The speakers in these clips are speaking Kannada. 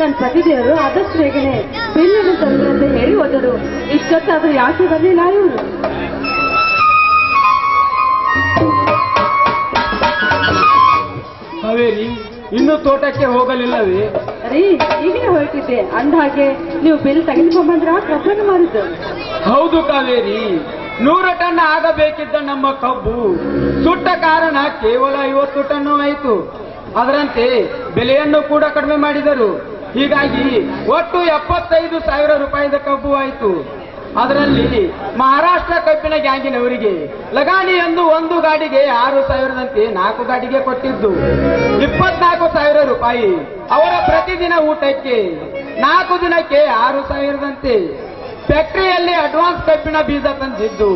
ನನ್ನ ಪತಿದೇವರು ಆದಷ್ಟು ಬೇಗನೆ ಬಿಲ್ಲನ್ನು ತಂದ್ರಂತ ಹೇಳಿ ಹೋದರು ಇಷ್ಟೊತ್ತಾದ್ರೂ ಯಾಕೆ ಬರಲಿಲ್ಲ ಇವರು? ಕಾವೇರಿ ಇನ್ನು ತೋಟಕ್ಕೆ ಹೋಗಲಿಲ್ಲವೇ? ರೀ ಈಗಲೇ ಹೋಗ್ತಿದ್ದೆ ಅಂದ ಹಾಗೆ ನೀವು ಬಿಲ್ ತೆಗೆದುಕೊಂಡ್ಬಂದ್ರ ಕಬ್ಬನ್ನು ಮಾಡಿದ್ದು ಹೌದು ಕಾವೇರಿ ನೂರ ಟನ್ ಆಗಬೇಕಿದ್ದ ನಮ್ಮ ಕಬ್ಬು. ಸುಟ್ಟ ಕಾರಣ ಕೇವಲ ಐವತ್ತು ಟನ್ನು ಆಯಿತು. ಅದರಂತೆ ಬೆಲೆಯನ್ನು ಕೂಡ ಕಡಿಮೆ ಮಾಡಿದರು. ಹೀಗಾಗಿ ಒಟ್ಟು ಎಪ್ಪತ್ತೈದು ಸಾವಿರ ರೂಪಾಯಿದ ಕಬ್ಬು ಆಯಿತು. ಅದರಲ್ಲಿ ಮಹಾರಾಷ್ಟ್ರ ಕಬ್ಬಿನ ಗ್ಯಾಂಗಿನವರಿಗೆ ಲಗಾನಿ ಎಂದು ಒಂದು ಗಾಡಿಗೆ ಆರು ಸಾವಿರದಂತೆ ನಾಲ್ಕು ಗಾಡಿಗೆ ಕೊಟ್ಟಿದ್ದು. ಇಪ್ಪತ್ನಾಲ್ಕು ಸಾವಿರ ರೂಪಾಯಿ ಅವರ ಪ್ರತಿದಿನ ಊಟಕ್ಕೆ ನಾಲ್ಕು ದಿನಕ್ಕೆ ಆರು ಸಾವಿರದಂತೆ. ಫ್ಯಾಕ್ಟರಿಯಲ್ಲಿ ಅಡ್ವಾನ್ಸ್ ಕಬ್ಬಿನ ಬೀಜ ತಂದಿದ್ದು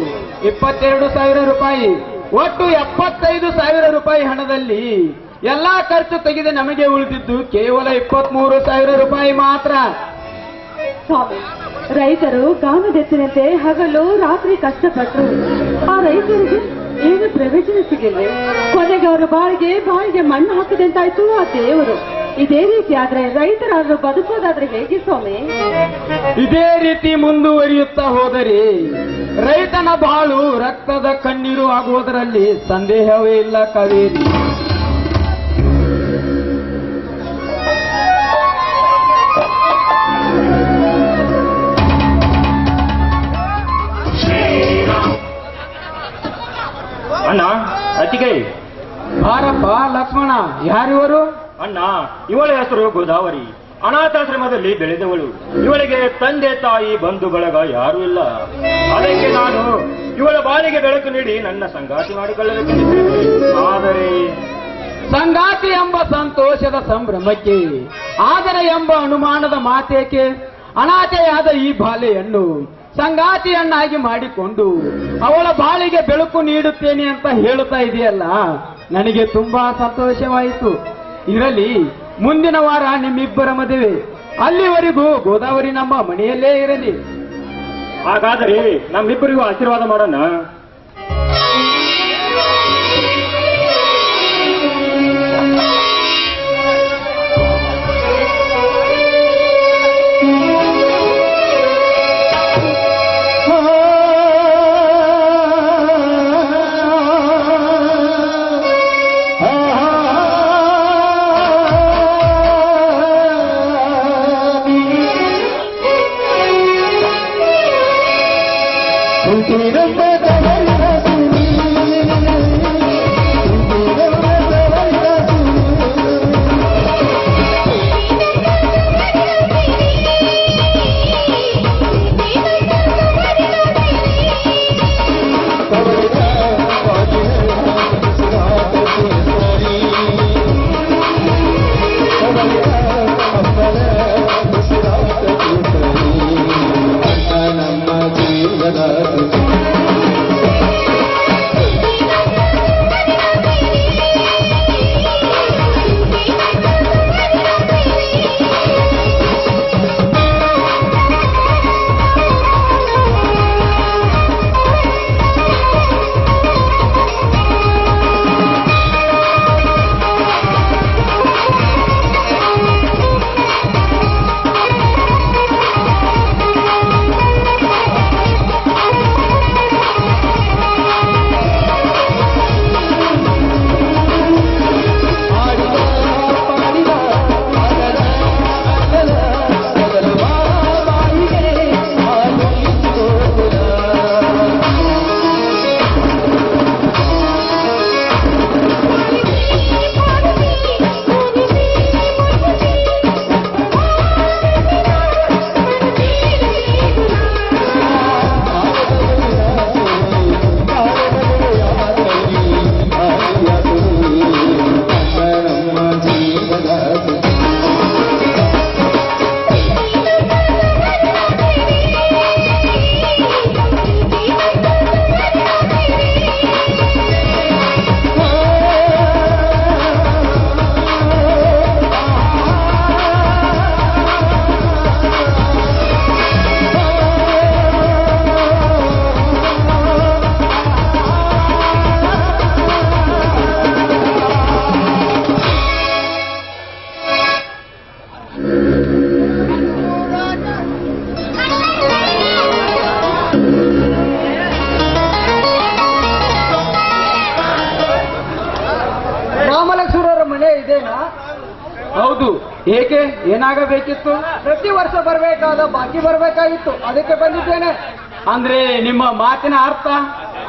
ಇಪ್ಪತ್ತೆರಡು ಸಾವಿರ ರೂಪಾಯಿ. ಒಟ್ಟು ಎಪ್ಪತ್ತೈದು ಸಾವಿರ ರೂಪಾಯಿ ಹಣದಲ್ಲಿ ಎಲ್ಲಾ ಖರ್ಚು ತೆಗೆದು ನಮಗೆ ಉಳಿದಿದ್ದು ಕೇವಲ ಇಪ್ಪತ್ಮೂರು ಸಾವಿರ ರೂಪಾಯಿ ಮಾತ್ರ. ಸ್ವಾಮಿ ರೈತರು ಗಾಮದೆತ್ತಿನಂತೆ ಹಗಲು ರಾತ್ರಿ ಕಷ್ಟಪಟ್ಟರು ಆ ರೈತರಿಗೆ ಏನು ಪ್ರಯೋಜನ ಸಿಗಲಿಲ್ಲ ಕೊನೆಗೆ ಅವರ ಬಾಳಿಗೆ ಬಾಳಿಗೆ ಮಣ್ಣು ಹಾಕಿದಂತಾಯ್ತು ಆ ದೇವರು. ಇದೇ ರೀತಿ ಆದ್ರೆ ರೈತರಾದ್ರೂ ಬದುಕೋದಾದ್ರೆ ಹೇಗೆ ಸ್ವಾಮಿ? ಇದೇ ರೀತಿ ಮುಂದುವರಿಯುತ್ತಾ ಹೋದರೆ ರೈತನ ಬಾಳು ರಕ್ತದ ಕಣ್ಣೀರು ಆಗುವುದರಲ್ಲಿ ಸಂದೇಹವೇ ಇಲ್ಲ ಕಾವೇರಿ. ಅಣ್ಣ ಅತಿಗೆ ಬಾರಪ್ಪ ಲಕ್ಷ್ಮಣ ಯಾರಿವರು? ಅಣ್ಣ ಇವಳ ಹೆಸರು ಗೋದಾವರಿ. ಅನಾಥಾಶ್ರಮದಲ್ಲಿ ಬೆಳೆದವಳು. ಇವಳಿಗೆ ತಂದೆ ತಾಯಿ ಬಂಧು ಬಳಗ ಯಾರೂ ಇಲ್ಲ. ಅದಕ್ಕೆ ನಾನು ಇವಳ ಬಾಲಿಗೆ ಬೆಳಕು ನೀಡಿ ನನ್ನ ಸಂಗಾತಿ ಮಾಡಿಕೊಳ್ಳಬೇಕೆಂದಿದ್ದೇನೆ. ಆದರೆ ಸಂಗಾತಿ ಎಂಬ ಸಂತೋಷದ ಸಂಭ್ರಮಕ್ಕೆ ಆದರೆ ಎಂಬ ಅನುಮಾನದ ಮಾತೇಕೆ? ಅನಾಥೆಯಾದ ಈ ಬಾಲೆಯನ್ನು ಸಂಗಾತಿಯನ್ನಾಗಿ ಮಾಡಿಕೊಂಡು ಅವಳ ಬಾಳಿಗೆ ಬೆಳಕು ನೀಡುತ್ತೇನೆ ಅಂತ ಹೇಳುತ್ತಾ ಇದೆಯಲ್ಲ, ನನಗೆ ತುಂಬಾ ಸಂತೋಷವಾಯಿತು. ಇರಲಿ ಮುಂದಿನ ವಾರ ನಿಮ್ಮಿಬ್ಬರ ಮದುವೆ. ಅಲ್ಲಿವರೆಗೂ ಗೋದಾವರಿ ನಮ್ಮ ಮನೆಯಲ್ಲೇ ಇರಲಿ. ಹಾಗಾದರೆ ನಮ್ಮಿಬ್ಬರಿಗೂ ಆಶೀರ್ವಾದ ಮಾಡೋಣ. ಹೌದು. ಏಕೆ? ಏನಾಗಬೇಕಿತ್ತು? ಪ್ರತಿ ವರ್ಷ ಬರಬೇಕಾದ ಬಾಕಿ ಬರಬೇಕಾಗಿತ್ತು. ಅದಕ್ಕೆ ಬಂದಿದ್ದೇನೆ. ಅಂದ್ರೆ ನಿಮ್ಮ ಮಾತಿನ ಅರ್ಥ?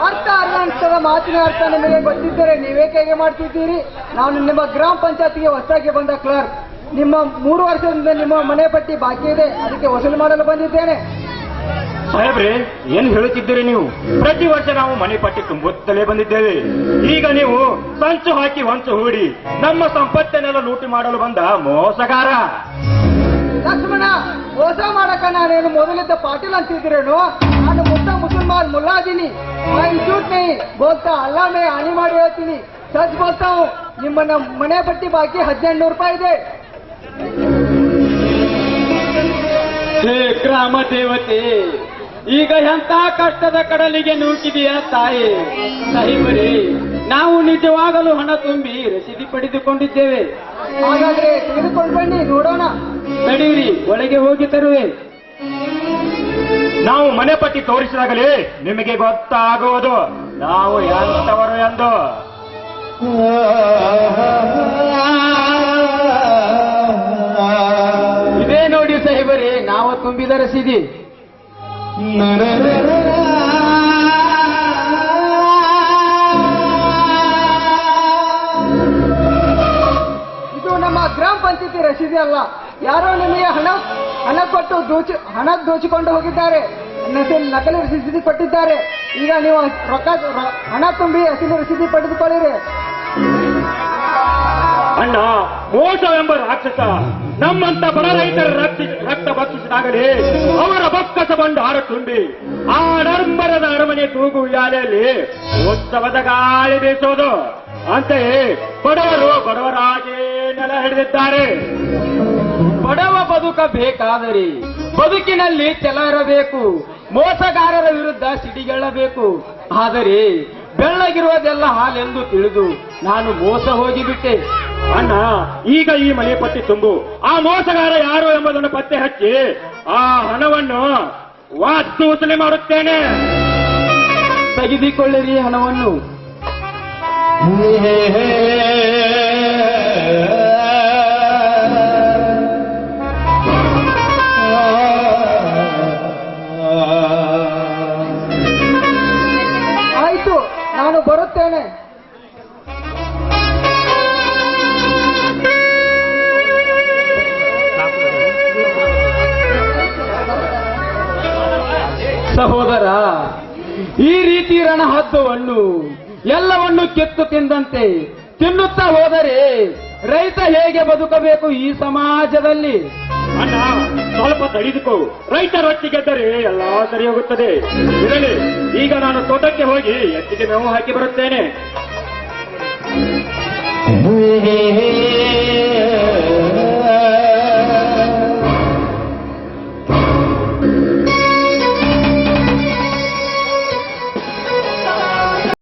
ಅರ್ಥ ಅರ್ಥದ ಮಾತಿನ ಅರ್ಥ ನಿಮಗೆ ಗೊತ್ತಿದ್ದರೆ ನೀವೇಕೆ ಹೇಗೆ ಮಾಡ್ತಿದ್ದೀರಿ? ನಾನು ನಿಮ್ಮ ಗ್ರಾಮ ಪಂಚಾಯತ್ಗೆ ಹೊಸದಾಗಿ ಬಂದ ಕ್ಲರ್ಕ್. ನಿಮ್ಮ ಮೂರು ವರ್ಷದಿಂದ ನಿಮ್ಮ ಮನೆ ಪಟ್ಟಿ ಬಾಕಿ ಇದೆ. ಅದಕ್ಕೆ ವಸೂಲಿ ಮಾಡಲು ಬಂದಿದ್ದೇನೆ. ಸಾಹೇಬ್ರೆ, ಏನ್ ಹೇಳುತ್ತಿದ್ದೀರಿ ನೀವು? ಪ್ರತಿ ವರ್ಷ ನಾವು ಮನೆ ಪಟ್ಟಿ ತುಂಬುತ್ತಲೇ ಬಂದಿದ್ದೇವೆ. ಈಗ ನೀವು ಸಂಚು ಹಾಕಿ ಹೊಂಚು ಹೂಡಿ. ನಮ್ಮ ಸಂಪತ್ತನ್ನೆಲ್ಲ ಲೂಟಿ ಮಾಡಲು ಬಂದ ಮೋಸಗಾರ. ಲಕ್ಷ್ಮಣ ಮೋಸ ಮಾಡಕ ನಾನೇನು ಮೊದಲಿದ್ದ ಪಾಟೀಲ್ ಅಂತಿದ್ರೇನು ನಾನು ಮುದ್ದ ಮುಸಲ್ಮಾನ್ ಮುಲ್ಲಾದೀನಿ ನಾನು ನೈ ಬೋಲ್ತಾ ಅಲ್ಲ ಮೇ ಹಾನಿ ಮಾಡಿ ಹೇಳ್ತೀನಿ. ಸಚ್ ಬೋಲ್ತಾ ನಿಮ್ಮನ್ನ ಮನೆ ಬಟ್ಟಿ ಬಾಕಿ ಹದಿನೆಂಟು ನೂರು ರೂಪಾಯಿ ಇದೆ. ಹೇ ಗ್ರಾಮ ದೇವತೆ ಈಗ ಎಂತ ಕಷ್ಟದ ಕಡಲಿಗೆ ನೂಕಿದೆಯಾ ತಾಯಿ? ಸಾಹಿಬರೇ ನಾವು ನಿಜವಾಗಲು ಹಣ ತುಂಬಿ ರಸೀದಿ ಪಡೆದುಕೊಂಡಿದ್ದೇವೆ. ಹಾಗಾದ್ರೆ ತೆಗೆದುಕೊಂಡು ಬನ್ನಿ ನೋಡೋಣ. ನಡೀರಿ ಒಳಗೆ ಹೋಗಿ ತರುವೆ. ನಾವು ಮನೆ ಪಟ್ಟಿ ತೋರಿಸಿದಾಗಲೇ ನಿಮಗೆ ಗೊತ್ತಾಗುವುದು. ನಾವು ಎಂತವರು ಎಂದು. ಇದೇ ನೋಡಿ ಸಾಹಿಬರೇ ನಾವು ತುಂಬಿದ ರಸೀದಿ. ಪಂಚಾಯತಿ ರಸೀದಿ ಅಲ್ಲ. ಯಾರೋ ನಿಮಗೆ ಹಣ ಹಣ ಕೊಟ್ಟು ದೋಚಿ ಹಣ ದೋಚಿಕೊಂಡು ಹೋಗಿದ್ದಾರೆ. ನಕಲಿ ರಸೀದಿ ಕೊಟ್ಟಿದ್ದಾರೆ. ಈಗ ನೀವು ರೊಕ್ಕ ಹಣ ತುಂಬಿ ಅಸಲಿ ರಸೀದಿ ಪಡೆದುಕೊಳ್ಳಿರಿ. ಅಣ್ಣ, ಮೋಸವೆಂಬ ರಾಕ್ಷಸ, ನಮ್ಮಂತ ಬಡ ರೈತರ ರಕ್ತ ರಕ್ತ ಭಕ್ಷಿಸಿದಾಗಲೇ ಅವರ ಬಕ್ಕಸ ಬಂಡು ತುಂಬಿ ಆ ಡಂಬರದ ಅರಮನೆ ತೂಗು ಯಾಲೆಯಲ್ಲಿ ಉತ್ಸವದ ಗಾಳಿ ಬೀಸೋದು. ಅಂತೆಯೇ ಬಡವರು ಬಡವರಾಗೇ ನೆಲ ಹಿಡಿದಿದ್ದಾರೆ. ಬಡವ ಬದುಕ ಬೇಕಾದರೆ ಬದುಕಿನಲ್ಲಿ ಛಲ ಇರಬೇಕು ಮೋಸಗಾರರ ವಿರುದ್ಧ ಸಿಡಿಗೆಳ್ಳಬೇಕು. ಆದರೆ ಬೆಳ್ಳಗಿರುವುದೆಲ್ಲ ಹಾಲೆಂದು ತಿಳಿದು ನಾನು ಮೋಸ ಹೋಗಿಬಿಟ್ಟೆ. ಅಣ್ಣ ಈಗ ಈ ಮನೆ ಪಟ್ಟಿ ತುಂಬು. ಆ ಮೋಸಗಾರ ಯಾರು ಎಂಬುದನ್ನು ಪತ್ತೆ ಹಚ್ಚಿ ಆ ಹಣವನ್ನು ವಾಸ್ತೂಸನೆ ಮಾಡುತ್ತೇನೆ. ತೆಗೆದುಕೊಳ್ಳಿರಿ ಹಣವನ್ನು. ಆಯ್ತು ನಾನು ಬರುತ್ತೇನೆ. ಸಹೋದರ ಈ ರೀತಿ ರಣಹದ್ದವನ್ನು ಎಲ್ಲವನ್ನು ಕಿತ್ತು ತಿಂದಂತೆ ತಿನ್ನುತ್ತಾ ಹೋದರೆ ರೈತ ಹೇಗೆ ಬದುಕಬೇಕು ಈ ಸಮಾಜದಲ್ಲಿ? ಅಣ್ಣ ಸ್ವಲ್ಪ ತಡೆದುಕೋ. ರೈತರೊಟ್ಟಿ ಗೆದ್ದರೆ ಎಲ್ಲ ಸರಿ ಹೋಗುತ್ತದೆ. ಇರಲಿ ಈಗ ನಾನು ತೋಟಕ್ಕೆ ಹೋಗಿ ಹೆಚ್ಚಿಗೆ ಮೇವು ಹಾಕಿ ಬರುತ್ತೇನೆ.